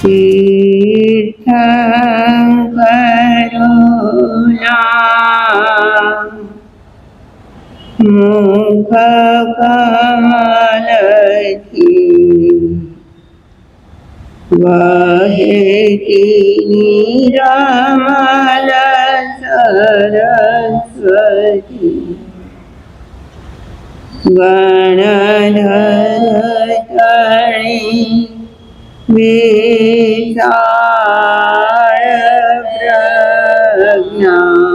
તીર્થંકરુણા મુખ કમલથી વહેતી નિરમલ સરસ્વતી ગણધર વિશાળ પ્રજ્ઞા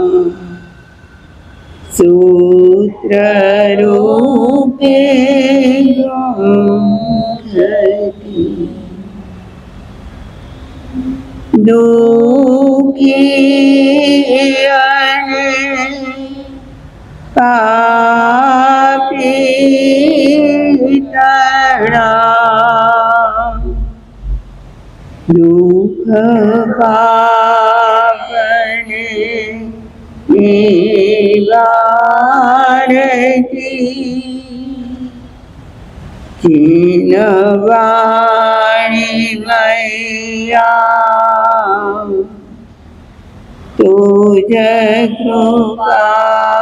સૂત્રરૂપે ગોઠતી ચીનવાણી મૈયા તુજ કૃપાથી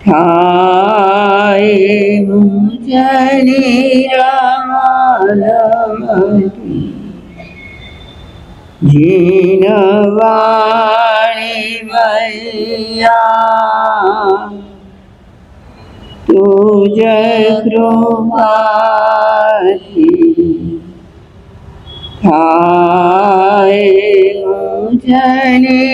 થાય મુજની રમણમતી જીનવાણી મૈયા તુજ કૃપાથી થાય મુજની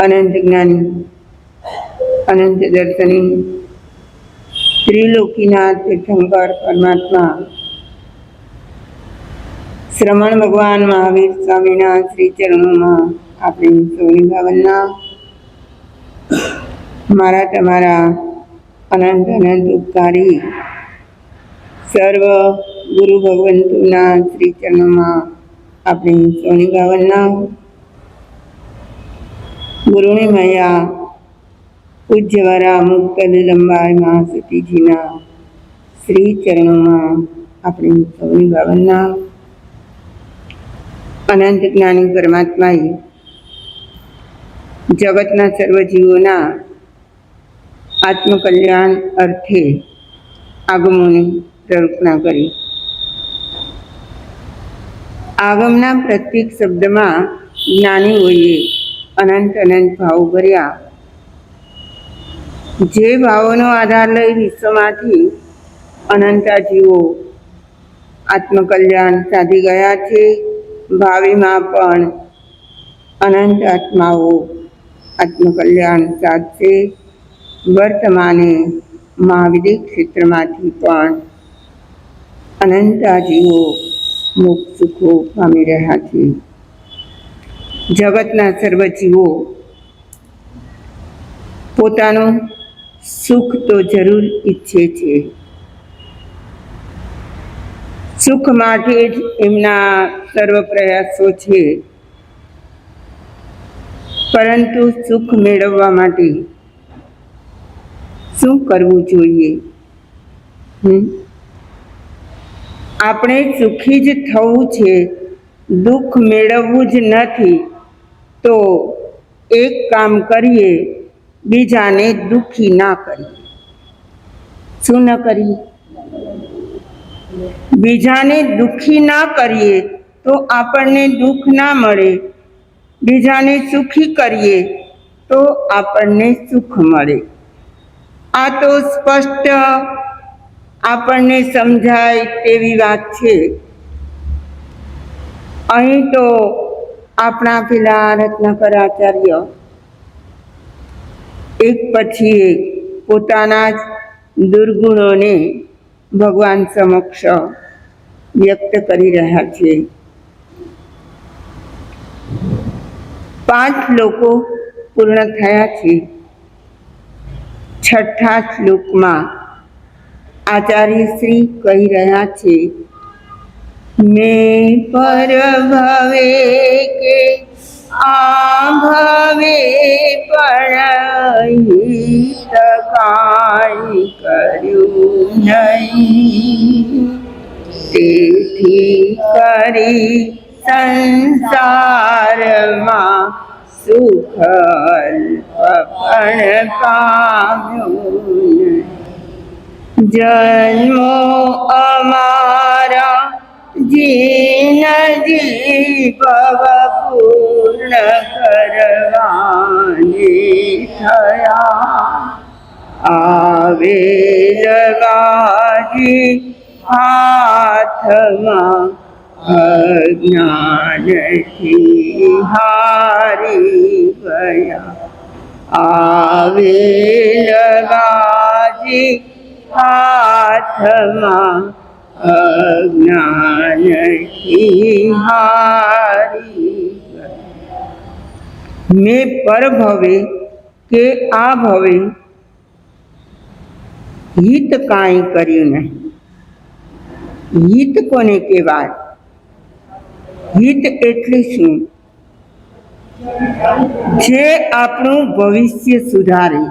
અનંત જ્ઞાની અનંત દર્શની ત્રિલોકીના તીર્થંકર પરમાત્મા. શ્રમણ ભગવાન મહાવીર સ્વામીના શ્રી ચરણોમાં આપણી સૌની ભાવના મારા તમારા અનંત અનંત ઉપકારી. સર્વ ગુરુ ભગવંતુના શ્રી ચરણોમાં આપણી સૌની ભાવના ગુરુની મયા પૂજ્યવારા મુક્ત લંબાઈ મહાસતીજીના શ્રી ચરણોમાં આપણે સૌની ભાવના અનંત જ્ઞાની પરમાત્માએ જગતના સર્વ જીવોના આત્મકલ્યાણ અર્થે આગમોની પ્રરૂપના કરી આગમના પ્રત્યેક શબ્દમાં જ્ઞાનીઓએ અનંત અનંત ભાવ ભર્યા જે ભાવોનો આધાર લઈ વિશ્વમાંથી અનંતા જીવો આત્મકલ્યાણ સાધી ગયા છે, ભાવિમાં પણ અનંત આત્માઓ આત્મકલ્યાણ સાધશે. વર્તમાને મહાવિધિક ક્ષેત્રમાંથી પણ અનંતા જીવો મુખ સુખો પામી રહ્યા છે. જગતના સર્વ જીવો પોતાનું સુખ તો જરૂર ઈચ્છે છે. સુખ માટે જ એમના સર્વ પ્રયાસો છે. પરંતુ સુખ મેળવવા માટે શું કરવું જોઈએ? આપણે સુખી જ થવું છે. દુઃખ મેળવવું જ નથી. તો એક કામ કરીએ. બીજાને દુઃખી ના કરી. શું ન કરી? બીજાને દુઃખી ના કરીએ તો આપણને દુઃખ ના મળે. બીજાને સુખી કરીએ તો આપણને સુખ મળે. આ તો સ્પષ્ટ આપણને સમજાય તેવી વાત છે. અહીં તો આપણા પેલા રત્નાકર આચાર્ય એક પછી એક પોતાના જ દુર્ગુણોને ભગવાન સમક્ષ વ્યક્ત કરી રહ્યા છે. પાંચ લોકો પૂર્ણ થયા છે. છઠ્ઠા શ્લોકમાં આચાર્ય શ્રી કહી રહ્યા છે, મેં પર ભવે કે આંભવે પણ હિત કાંઈ કર્યું નહીં. તેથી કરી સંસારમાં સુખ પણ કામ્યું જન્મો અમારા જીન જીવવ પૂર્ણ કરવાની થયા આવે ગાજી હાથમાં અજ્ઞાનથી હારી ગયા આવે ગાજી હાથમાં અજ્ઞાનથી હારી. મેં પરભવે કે આ ભવે, હિત કાંઈ કર્યું નહીં. હિત કોને કહેવાય? હિત એટલે શું? જે આપણું ભવિષ્ય સુધારે,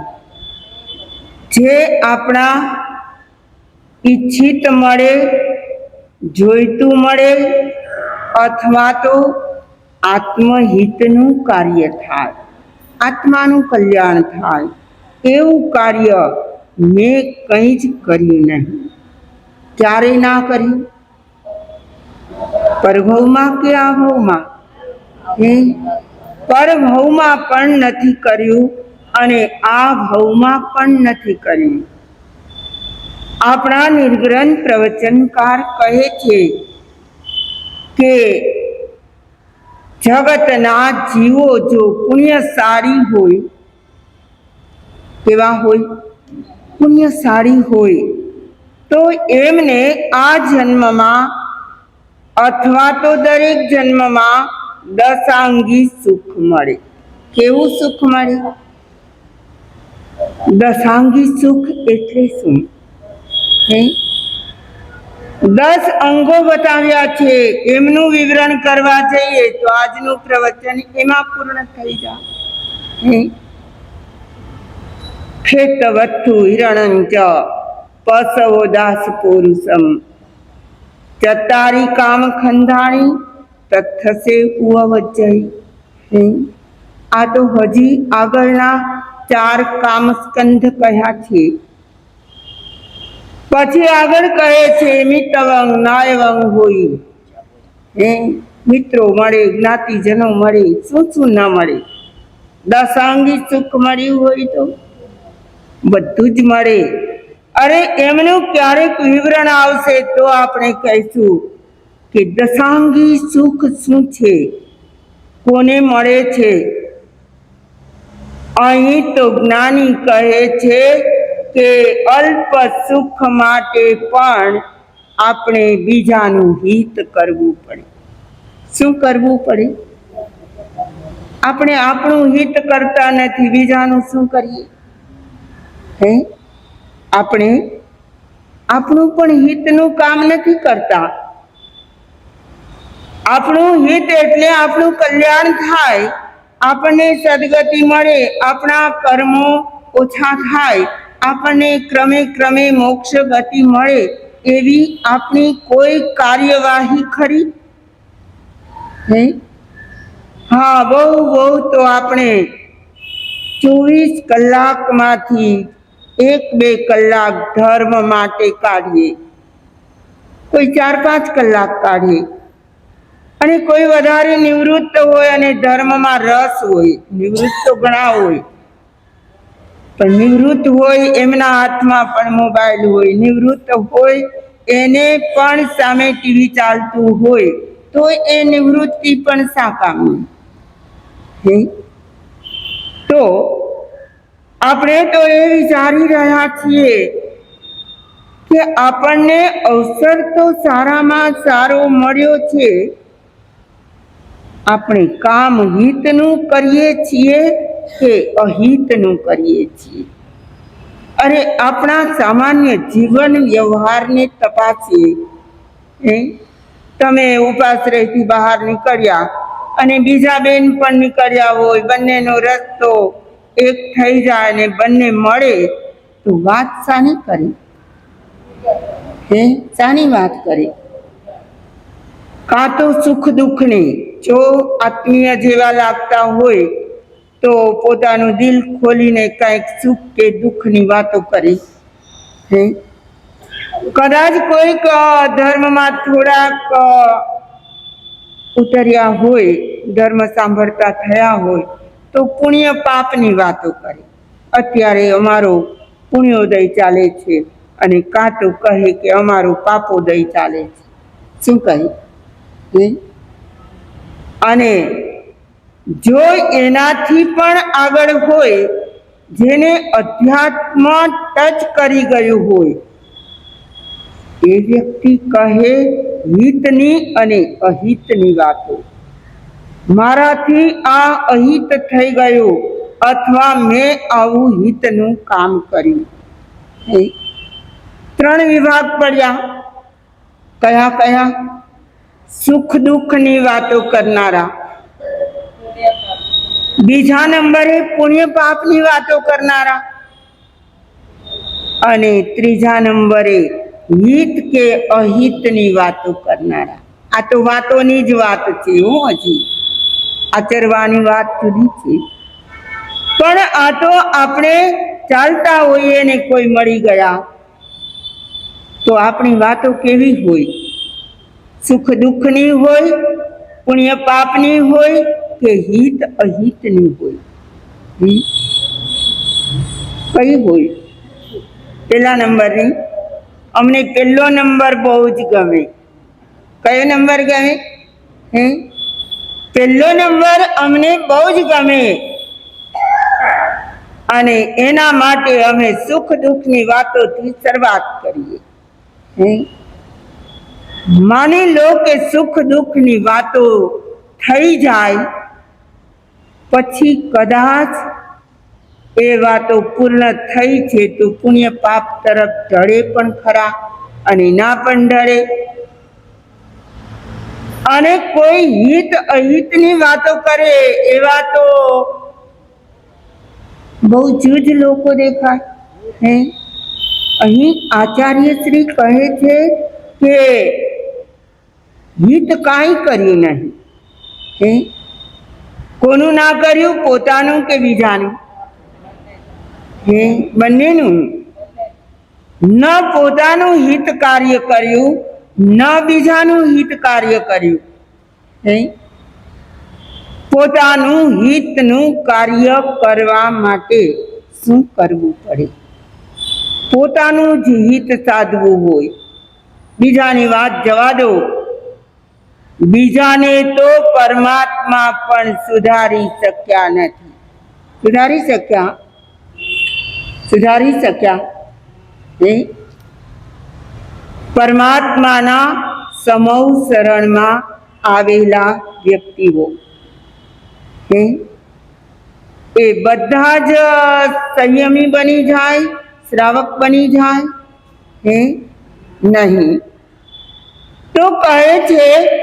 જે આપણા ઈચ્છિત મળે, જોઈતું મળે, અથવા તો આત્મહિતનું કાર્ય થાય, આત્માનું કલ્યાણ થાય, એવું કાર્ય મેં કંઈ જ કર્યું નહીં. ક્યારે ના કર્યું? પરભવમાં કે આ ભવમાં હે? પરભવમાં પણ નથી કર્યું અને આ ભવમાં પણ નથી કર્યું. આપણા નિર્ગ્રંથ પ્રવચનકાર કહે છે કે જગતના જીવો જો પુણ્યશાળી હોય, કેવા હોય? પુણ્યશાળી હોય. તો એમને આ જન્મમાં અથવા તો દરેક જન્મમાં દશાંગી સુખ મળે. કેવું સુખ મળે? દશાંગી સુખ એટલે શું? હે? દસ અંગો બતાવ્યા છે. એમનું વિવરણ કરવા જઈએ તો આજનું પ્રવચન એમાં પૂર્ણ થઈ જાય. ખેતવત્થુ હિરણંચ પસવો દાસ પુરુષમ. ચતારી કામ ખંધાણી તથસે ઉવજ્જય હે? આ તો હજી આગળના ચાર કામ સ્કંધ કહ્યા છે. પછી આગળ કહે છે મિતવંગ નાયવંગ હોય. એ મિત્રો મળે, જ્ઞાતિજનો મળે, શું શું ન મળે? દશાંગી સુખ મળ્યું હોય તો બધું જ મળે. અરે, એમનું ક્યારેક વિવરણ આવશે તો આપણે કહીશું કે દશાંગી સુખ શું છે? કોને મળે છે? અહીં તો જ્ઞાની કહે છે કે અલ્પ સુખ માટે પણ આપણે બીજાનું હિત કરવું પડે. શું કરવું પડે? આપણે આપણું હિત કરતા નથી, બીજાનું શું કરીએ? હે? આપણે આપણું પણ હિતનું કામ નથી કરતા. આપણું હિત એટલે આપણું કલ્યાણ થાય. આપણને સદગતિ મળે, આપણા કર્મો ઓછા થાય. આપણને ક્રમે ક્રમે મોક્ષ ગતિ મળે એવી આપણી કોઈ કાર્યવાહી ખરી? હે, બહુ બહુ તો આપણે ચોવીસ કલાકમાંથી એક, બે કલાક ધર્મ માટે કાઢીએ. કોઈ ચાર, પાંચ કલાક કાઢીએ. અને કોઈ વધારે નિવૃત્ત હોય અને ધર્મમાં રસ હોય, નિવૃત્ત ઘણા હોય પણ નિવૃત્ત હોય એમના હાથમાં પણ મોબાઈલ હોય. નિવૃત્ત હોય એને પણ સામે ટીવી ચાલતું હોય, તો એ નિવૃત્તિ પણ શા કામની તો આપણે તો એ વિચારી રહ્યા છીએ કે આપણને અવસર તો સારામાં સારો મળ્યો છે. આપણે કામ હિતનું કરીએ છીએ કે અહિતનું કરીએ છીએ. અરે આપણા સામાન્ય જીવન વ્યવહારને તપાસીએ. તમે ઉપાશ્રયથી બહાર નીકળ્યા અને બીજા બેન પણ નીકળ્યા હોય, બંનેનો રસ્તો એક થઈ જાય અને બંને મળે, તો વાત શાની કરી? હે? શાની વાત કરી? કાં તો સુખ દુઃખની જો આત્મીય જેવા લાગતા હોય તો પોતાનું દિલ ખોલીને કાંઈક સુખ કે દુઃખની વાતો કરી. હે? કદાચ કોઈક ધર્મમાં થોડાક ઉતર્યા હોય, ધર્મ સાંભળતા થયા હોય, તો પુણ્ય પાપની વાતો કરે. અત્યારે અમારો પુણ્યોદય ચાલે છે અને કાં તો કહે કે અમારો પાપોદય ચાલે છે. શું કહે? અને જો એનાથી પણ આગળ હોય, જેને અધ્યાત્મ ટચ કરી ગયું હોય. એ વ્યક્તિ કહે, હિતની અને અહિતની વાતો. મારાથી આ અહિત થઈ ગયું, અથવા મેં આવું હિતનું કામ કર્યું. ત્રણ વિભાગ પડ્યા. કયા કયા? સુખ દુઃખની વાતો કરનારા. બીજા નંબરે પુણ્ય પાપની વાતો કરનારા. અને ત્રીજા નંબરે હિત કે અહિતની વાતો કરનારા. આ તો વાતોની જ વાત છે હું હજી. આચરવાની વાત જુદી છે. પણ આ તો આપણે ચાલતા હોઈએ ને કોઈ મળી ગયા, તો આપણી વાતો કેવી હોય? સુખ દુઃખની હોય, પુણ્ય પાપની હોય કે હિત અહિતની હોય? કઈ હોય? પેલા નંબરની. અમને પહેલો નંબર બહુ જ ગમે. કયો નંબર ગમે? હે પહેલો નંબર અમને બહુ જ ગમે. અને એના માટે અમે સુખ દુઃખની વાતોથી શરૂઆત કરીએ. હે માની લો કે સુખ દુઃખની વાતો થઈ જાય પછી કદાચ એ વાતો પૂર્ણ થઈ છે તો પુણ્ય પાપ તરફ ઢળે પણ ખરા અને ના પણ ઢળે. અને કોઈ હિત અહિતની વાતો કરે એવા તો બહુ જૂજ લોકો દેખાય, હે? અહીં આચાર્ય શ્રી કહે છે કે હિત કાંઈ કર્યું નહીં, હે? કોનું ના કર્યું? પોતાનું કે બીજાનું? હે, બંનેનું. ન પોતાનું હિત કાર્ય કર્યું, ન બીજાનું હિત કાર્ય કર્યું. હે? પોતાનું હિતનું કાર્ય કરવા માટે શું કરવું પડે? પોતાનું જ હિત સાધવું હોય. બીજાની વાત જવા દો. બીજાને તો પરમાત્મા પણ સુધારી શક્યા નથી. સુધારી શક્યા? સુધારી શક્યા? હે? પરમાત્માના સમૌ શરણમાં આવેલા વ્યક્તિઓ. એ બધા જ સંયમી બની જાય, શ્રાવક બની જાય? હે? નહીં. તો કહે છે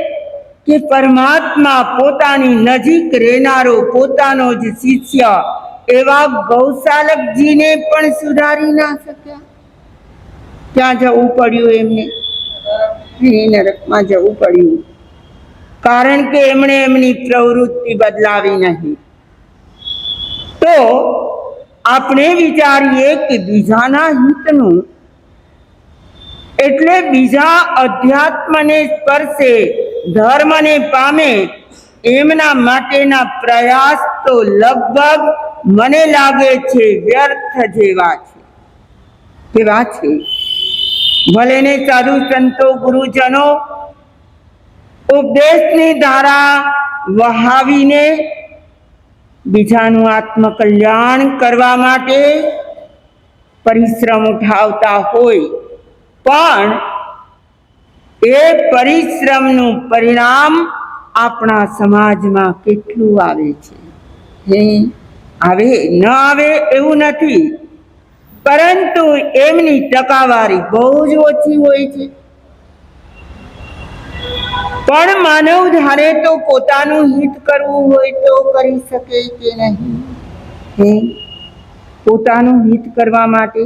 કે પરમાત્મા પોતાની નજીક રહેનારો પોતાનો જ શિષ્ય એવા ગૌશાલકજીને પણ સુધારી ના શક્યા? ત્યાં જવું પડ્યું એમને? નરકમાં જવું પડ્યું. કારણ કે એમણે એમની પ્રવૃત્તિ બદલાવી નહીં. તો આપણે વિચારીએ કે બીજાના હિતનું એટલે બીજા અધ્યાત્મને સ્પર્શે ધર્મને પામે એમના માટેના પ્રયાસ તો લગભગ મને લાગે છે વ્યર્થ જેવા છે. કેવા છે? ભલે ને સાધુ સંતો, ગુરુજનો ઉપદેશની ધારા વહાવીને બીજાનું આત્મકલ્યાણ કરવા માટે પરિશ્રમ ઉઠાવતા હોય, પણ એ પરિશ્રમનું પરિણામ આપણા સમાજમાં કેટલું આવે છે? હે? આવે? ન આવે એવું નથી. પરંતુ એમની ટકાવારી બહુ જ ઓછી હોય છે. પણ માનવ ધારે તો પોતાનું હિત કરવું હોય તો કરી શકે કે નહીં? હે? પોતાનું હિત કરવા માટે?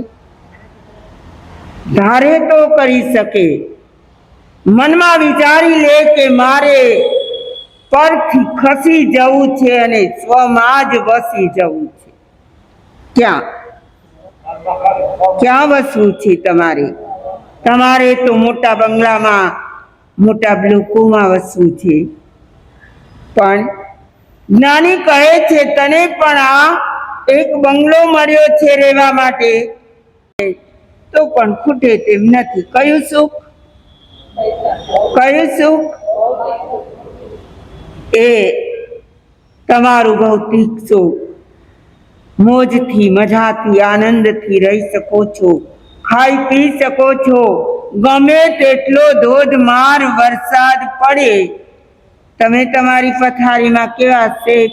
ધારે તો કરી શકે. મનમાં વિચારી લે કે મારે પરથી ખસી જવું છે અને સ્વમાં જ વસી જવું છે. ક્યાં? ક્યાં વસવું છે તમારે? તમારે તો મોટા બંગલામાં, મોટા બ્લોકોમાં વસવું છે. પણ જ્ઞાની કહે છે, તને પણ આ એક બંગલો મળ્યો છે રહેવા માટે. તો પણ ખૂટે તેમ નથી. કયું સુખ? કયું સુખ એ તમારું ભૌતિક સુખ મોજથી, મજાથી, આનંદથી રહી શકો છો. ખાઈ પી શકો છો. ગમે તેટલો ધોધમાર વરસાદ પડે, તમે તમારી પથારીમાં કેવા શેક?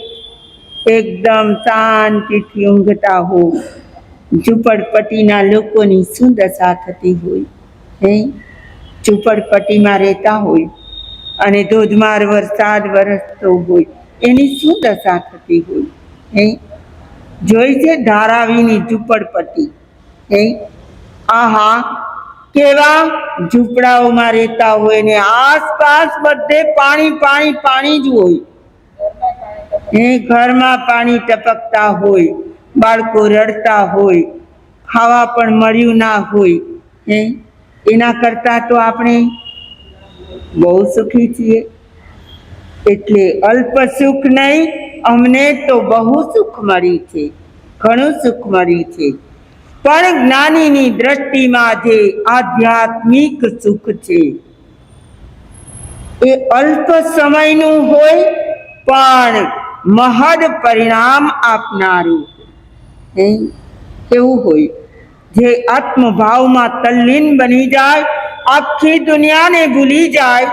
એકદમ શાંતિથી ઊંઘતા હો. ઝૂંપડપટ્ટીના લોકોની શું દશા થતી હોય, હે? ઝૂંપડપટ્ટીમાં રહેતા હોય અને ધોધમાર વરસાદ વરસતો હોય, એની શું દશા થતી હોય? હે? જોઈ છે ધારાવીની ઝૂંપડપટ્ટી. હે? આહા, કેવા ઝૂંપડાઓમાં રહેતા હોય ને આસપાસ બધે પાણી પાણી પાણી જ હોય. એ ઘરમાં પાણી ટપકતા હોય, બાળકો રડતા હોય, ખાવા પણ મળ્યું ના હોય. હે? એના કરતાં તો આપણે બહુ સુખી છીએ. એટલે અલ્પ સુખ નહીં, અમને તો બહુ સુખ મળી છે. ઘણું સુખ મળી છે. પણ જ્ઞાનીની દ્રષ્ટિમાં જે આધ્યાત્મિક સુખ છે, એ અલ્પ સમયનું હોય, પણ મહદ પરિણામ આપનારું. એવું હોય. જે આત્મભાવમાં તલ્લીન બની જાય, આખી દુનિયાને ભૂલી જાય,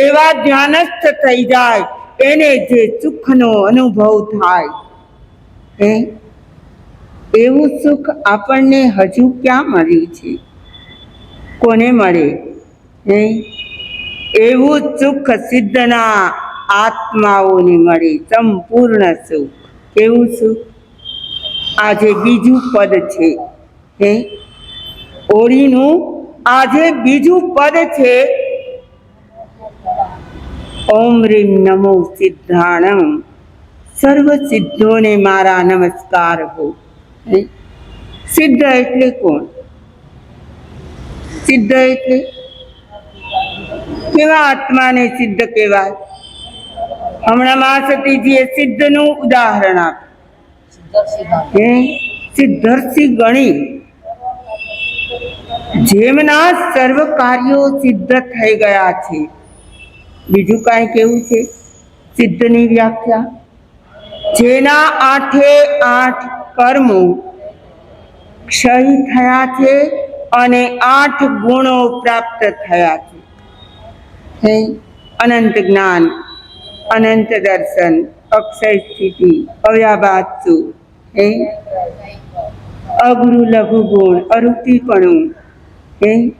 એવા ધ્યાનસ્થ થઈ જાય, એને જે સુખનો અનુભવ થાય. હે? એવું સુખ આપણને હજુ ક્યાં મળ્યું છે? કોને મળે? હે? એવું સુખ સિદ્ધના આત્માઓને મળે, સંપૂર્ણ સુખ. કેવું સુખ? આજે બીજું પદ છે. હે ઓળીનું આજે બીજું પદ છે. ઓમ રીમ નમો સિદ્ધાણમ. સર્વ સિદ્ધોને મારા નમસ્કાર હો. સિદ્ધ એટલે કોણ? સિદ્ધ એટલે? કેવા આત્માને સિદ્ધ કહેવાય? હમણાં મહાસતીજીએ સિદ્ધનું ઉદાહરણ આપ્યું. સિદ્ધર્ષિ ગણી. જેમના સર્વ કાર્યો સિદ્ધ થઈ ગયા છે. બીજું કાંઈ કેવું છે? સિદ્ધની વ્યાખ્યા. જેના આઠે આઠ કર્મો ક્ષય થયા છે અને આઠ ગુણો પ્રાપ્ત થયા છે. અનંત જ્ઞાન, અનંત દર્શન, અક્ષય સ્થિતિ અવ્યાબાચુ હે? અગુરુ લઘુ ગુણ અરૂપીપણું હે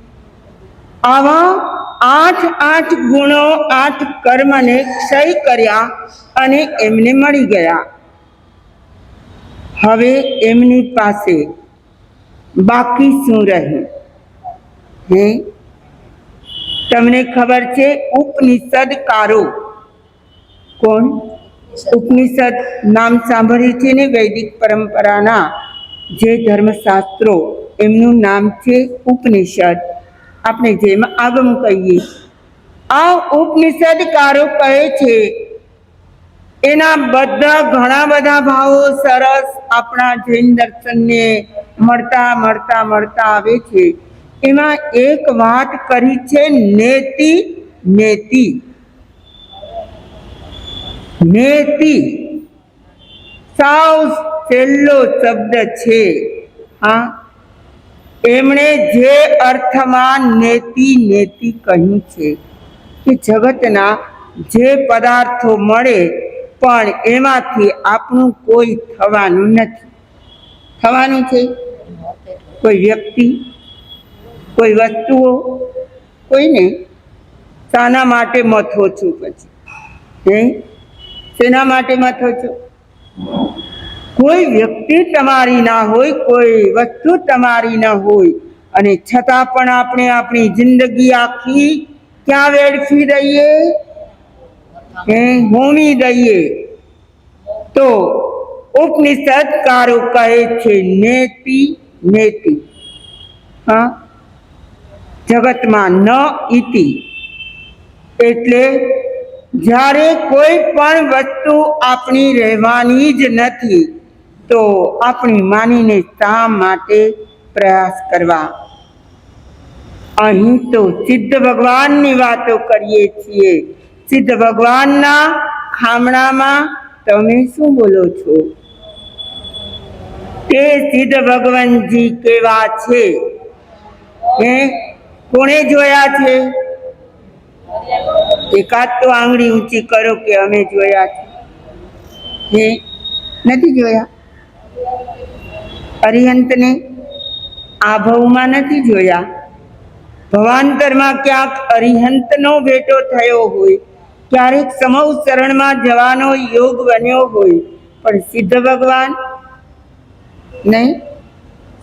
આવા આઠ આઠ ગુણો આઠ કર્મને ક્ષય કર્યા અને એમને મળી ગયા. હવે એમની પાસે બાકી શું રહ્યું હે? તમને ખબર છે ઉપનિષદકારો કોણ? ઉપનિષદ નામ સાંભળ્યું છે ને વૈદિક પરંપરાના જે ધર્મશાસ્ત્રો એમનું નામ છે ઉપનિષદ. આપણે જેમ આગમ કહીએ, આ ઉપનિષદકારો કહે છે, એના બધા ઘણા બધા ભાવો સરસ આપણા જૈન દર્શનને મળતા મળતા મળતા આવે છે. એમાં એક વાત કરી છે, નેતિ નેતિ. નેતિ. સાવ છેલ્લો શબ્દ છે. હા એમણે જે અર્થમાં નેતિ નેતિ કહ્યું છે કે જગતના જે પદાર્થો મળે પણ એમાંથી આપણું કોઈ થવાનું નથી. થવાનું છે? કોઈ વ્યક્તિ, કોઈ વસ્તુઓ, કોઈને? શાના માટે મથો છું પછી. હે? શેના માટે મથો છો કોઈ વ્યક્તિ તમારી ના હોય, કોઈ વસ્તુ તમારી ના હોય. અને છતાં પણ આપણે આપણી જિંદગી આખી ક્યાં વેડફી દઈએ? કે હોમી દઈએ. તો ઉપનિષદકારો કહે છે, નેતિ નેતિ. હા? જગતમાં ન ઇતિ એટલે જ્યારે કોઈ પણ વસ્તુ આપણી રહેવાની જ નથી તો આપણી માનીને શા માટે પ્રયાસ કરવા? અહીં તો સિદ્ધ ભગવાનની વાતો કરીએ છીએ. સિદ્ધ ભગવાનના ખામણામાં તમે શું બોલો છો? તે સિદ્ધ ભગવાનજી કેવા છે? હે? કોણે જોયા છે? એકાદ તો આંગળી ઊંચી કરો કે અમે જોયા છે. હે? નથી જોયા? અરિહંતને ભવમાં નથી જોયા. ભવાંતરમાં ક્યાંક અરિહંતનો ભેટો થયો હોય, ક્યારેક સમવ શરણમાં જવાનો યોગ બન્યો હોય, પણ સિદ્ધ ભગવાન નહીં.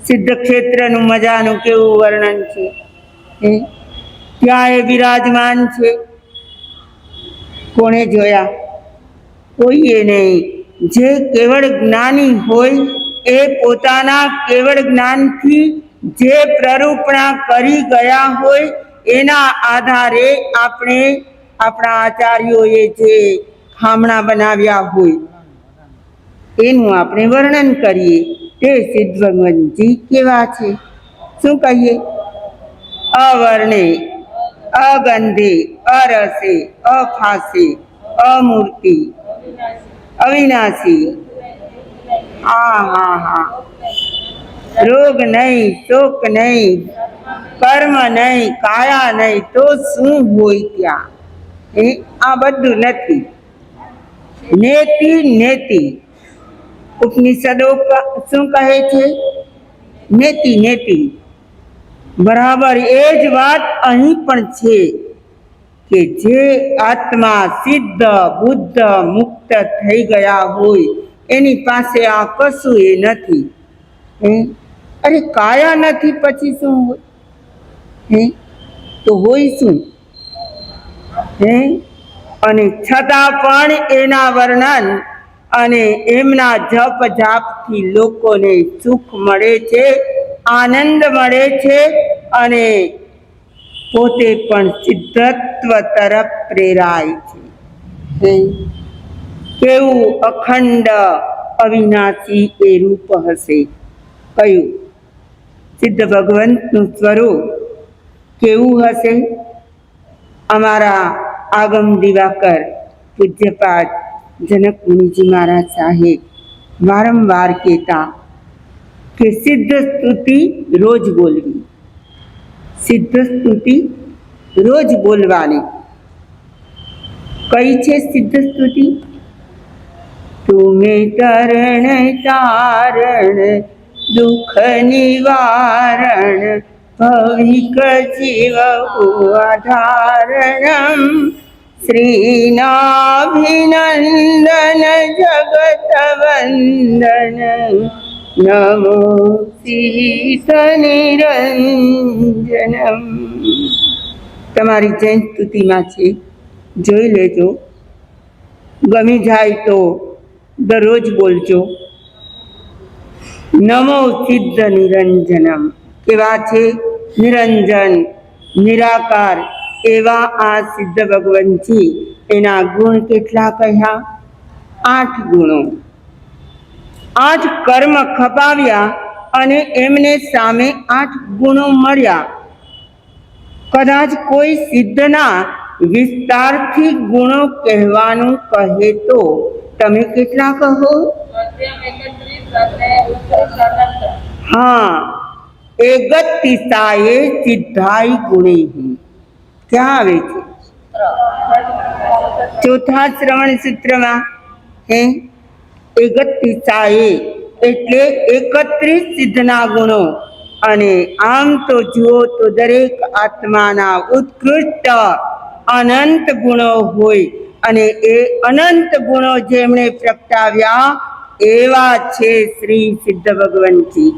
સિદ્ધ ક્ષેત્રનું મજાનું કેવું વર્ણન છે? ક્યાં એ બિરાજમાન છે. કોણે જોયા? કોઈએ નહીં. જે કેવળ જ્ઞાની હોય એ પોતાના કેવળ જ્ઞાનથી જે પ્રરૂપણા કરી ગયા હોય એના આધારે આપણે આપણા આચાર્યોએ જે ખામણા બનાવ્યા હોય એનું આપણે વર્ણન કરીએ. તે સિદ્ધ ભગવાનજી કેવા છે? શું કહીએ? અવર્ણે, અગંધે, અરસે, અફાસે, અમૂર્તિ અવિનાશી. હા હા હા રોગ નહીં, શોક નહીં, કર્મ નહીં, કાયા નહીં, તો શું હોય ત્યાં? એ આ બધું નથી. નેતિ નેતિ. ઉપનિષદો શું કહે છે? નેતિ નેતિ. બરાબર, એ જ વાત અહીં પણ છે. કે જે આત્મા સિદ્ધ, બુદ્ધ, મુક્ત થઈ ગયા હોય, એની પાસે આ કશું એ નથી. અરે કાયા નથી પછી શું હોય? હે? તો હોય શું? હે? અને છતાં પણ એના વર્ણન અને એમના જપ જાપથી લોકોને સુખ મળે છે, આનંદ મળે છે અને પોતે પણ સિદ્ધત્વ તરફ પ્રેરાય છે. કેવું અખંડ અવિનાશી એ રૂપ હશે? કયું? સિદ્ધ ભગવંતનું સ્વરૂપ કેવું હશે? અમારા આગમ દિવાકર પૂજ્યપાઠ જનક મુનિજી મહારાજ સાહેબ વારંવાર કહેતા કે સિદ્ધ સ્તુતિ રોજ બોલવી. સિદ્ધ સ્તુતિ રોજ બોલવાની કઈ છે સિદ્ધ સ્તુતિ તુમે તરણ તારણ દુઃખ નિવારણ ભવિક જીવ આધારણમ શ્રીનાભિનંદન જગત વંદન નમો શીત તમારી જૈન સ્તુતિમાં છે, જોઈ લેજો. ગમી જાય તો દરરોજ બોલજો. નમો સિદ્ધ નિરંજનમ કેવા છે? નિરંજન, નિરાકાર, એવા આ સિદ્ધ ભગવાનજી એના ગુણ કેટલા કહ્યા? આઠ ગુણો. આઠ કર્મ ખપાવ્યા અને એમને સામે આઠ ગુણો મળ્યા. કદાચ કોઈ સિદ્ધના વિસ્તારથી ગુણો કહેવાનું કહે તો તમે કેટલા કહો? હા એગતિસાએ સિદ્ધાઈ ગુણેહી ક્યાં આવે છે? ચોથા શ્રવણ સૂત્રમાં હે? એગતિસાએ એટલે એકત્રીસ સિદ્ધના ગુણો. અને આમ તો જુઓ તો દરેક આત્માના ઉત્કૃષ્ટ અનંત ગુણો હોય. અને એ અનંત ગુણો જેમણે પ્રગટાવ્યા એવા છે શ્રી સિદ્ધ ભગવંતજી.